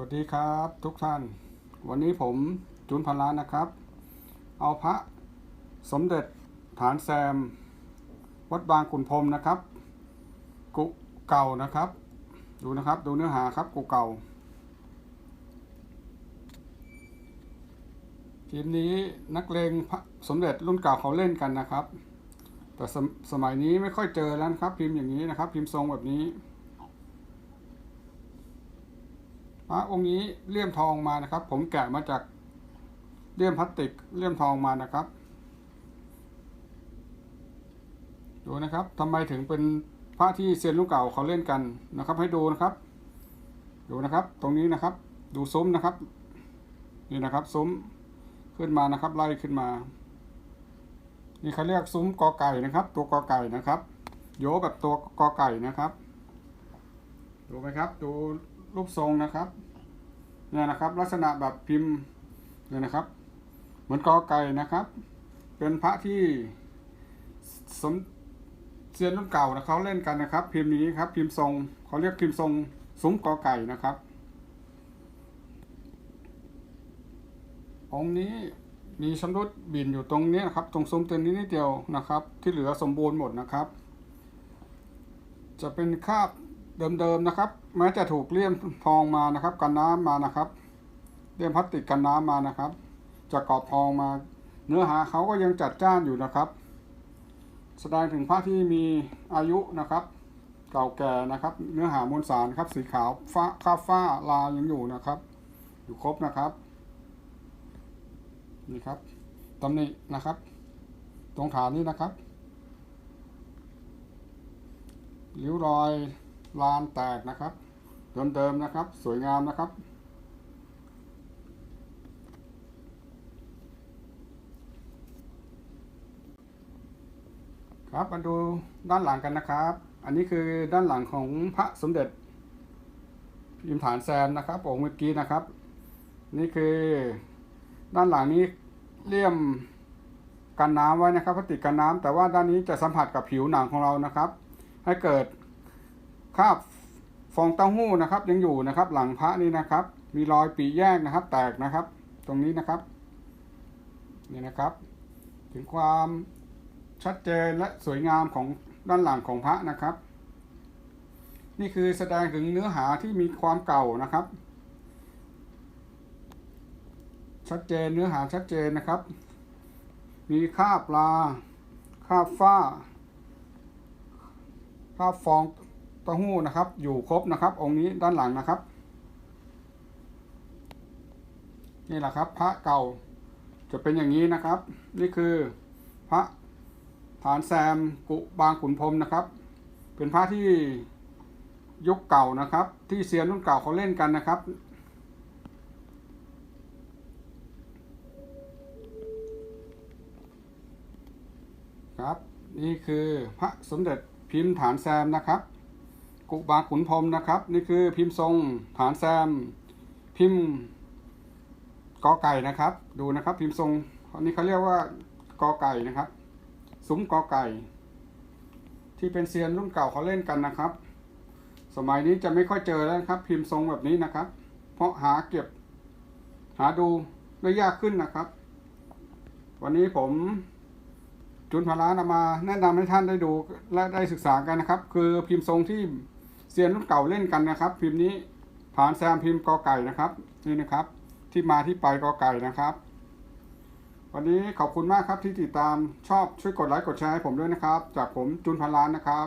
วัสดีครับทุกท่าน วันนี้ผมจุนพันล้านนะครับ เอาพระสมเด็จฐานแซม วัดบางขุนพรมนะครับ กุเก่านะครับ ดูนะครับดูเนื้อหาครับกุเก่าทีมนี้นักเลงพระสมเด็จรุ่นเก่าเขาเล่นกันนะครับ แต่สมสมัยนี้ไม่ค่อยเจอแล้วครับ พิมพ์อย่างนี้นะครับ พิมพ์ทรงแบบนี้ พระองค์นี้เลี่ยมทองมานะครับ ผมแกะมาจากเลี่ยมพลาสติกเลี่ยมทองมานะครับ ดูนะครับทำไมถึงเป็นพระที่เซียนลูกเก่าเขาเล่นกันนะครับ ให้ดูนะครับ ดูนะครับ ตรงนี้นะครับ ดูซุ้มนะครับ นี่นะครับ ซุ้มขึ้นมานะครับ ไล่ขึ้นมา นี่เขาเรียกซุ้มกอไก่นะครับ ตัวกอไก่นะครับ โยแบบตัวกอไก่นะครับ ดูไหมครับ ดู รูปทรงนะครับเนี่ยนะครับ ลักษณะแบบพิมพ์เนี่ยนะครับ เหมือนกอไก่นะครับ เป็นพระที่สมเซียนรุ่นเก่านะเขาเล่นกันนะครับ พิมพ์นี้ครับ พิมพ์ทรงเขาเรียกพิมพ์ทรงซุ้มกอไก่นะครับ องค์นี้มีชำรุดบินอยู่ตรงนี้นะครับ ตรงซุ้มตัวนี้นิดเดียวนะครับ ที่เหลือสมบูรณ์หมดนะครับ จะเป็นคาบ เดิมๆนะครับ แม้จะถูกเลี่ยมทองมานะครับ กันน้ำมานะครับเลี่ยมพลาสติกกันน้ำมานะครับ จะกรอบทองมา เนื้อหาเขาก็ยังจัดจ้านอยู่นะครับ แสดงถึงพระที่มีอายุนะครับ เก่าแก่นะครับ เนื้อหามวลสารครับสีขาวฟ้าคาฟ้าลายังอยู่นะครับ อยู่ครบนะครับนี่ครับตำหนินะครับ ตรงฐานนี้นะครับริ้วรอย ลานแตกนะครับเดิมๆนะครับ สวยงามนะครับ ครับมาดูด้านหลังกันนะครับ อันนี้คือด้านหลังของพระสมเด็จพิมฐานแซมนะครับองค์เมื่อกี้นะครับ นี่คือด้านหลังนี้เลี่ยมกันน้ำไว้นะครับพลาสติกกันน้ำแต่ว่าด้านนี้จะสัมผัสกับผิวหนังของเรานะครับ ให้เกิด คราบฟองเต้าหู้นะครับ ยังอยู่นะครับ หลังพระนี่นะครับ มีรอยปีแยกนะครับ แตกนะครับ ตรงนี้นะครับนี่นะครับ ถึงความชัดเจนและสวยงามของด้านหลังของพระนะครับ นี่คือแสดงถึงเนื้อหาที่มีความเก่านะครับ ชัดเจนเนื้อหาชัดเจนนะครับ มีคราบลาคราบฝ้าภาพฟอง เต้าหู้นะครับ อยู่ครบนะครับ องค์นี้ด้านหลังนะครับ นี่แหละครับ พระเก่าจะเป็นอย่างนี้นะครับ นี่คือพระฐานแซมกุบางขุนพรมนะครับ เป็นพระที่ยุคเก่านะครับ ที่เซียนรุ่นเก่าเขาเล่นกันนะครับ ครับ นี่คือพระสมเด็จพิมพ์ฐานแซมนะครับ กุบางขุนพรมนะครับ นี่คือพิมพ์ทรงฐานแซม พิมพ์กอไก่นะครับ ดูนะครับ พิมพ์ทรงอันนี้เขาเรียกว่ากอไก่นะครับซุ้มกอไก่ ที่เป็นเซียนรุ่นเก่าเขาเล่นกันนะครับ สมัยนี้จะไม่ค่อยเจอแล้วครับ พิมพ์ทรงแบบนี้นะครับ เพราะหาเก็บ หาดูได้ยากขึ้นนะครับ วันนี้ผมจุนพลานำมาแนะนำให้ท่านได้ดูและได้ศึกษากันนะครับ คือพิมพ์ทรงที่ ซียนรุ่นเก่าเล่นกันนะครับ พิมพ์นี้ผ่านแซมพิมพ์กอไก่นะครับนี่นะครับ ที่มาที่ไปกอไก่นะครับ วันนี้ขอบคุณมากครับที่ติดตามชอบช่วยกดไลค์กดแชร์ให้ผมด้วยนะครับ จากผมจุนพันล้านนะครับ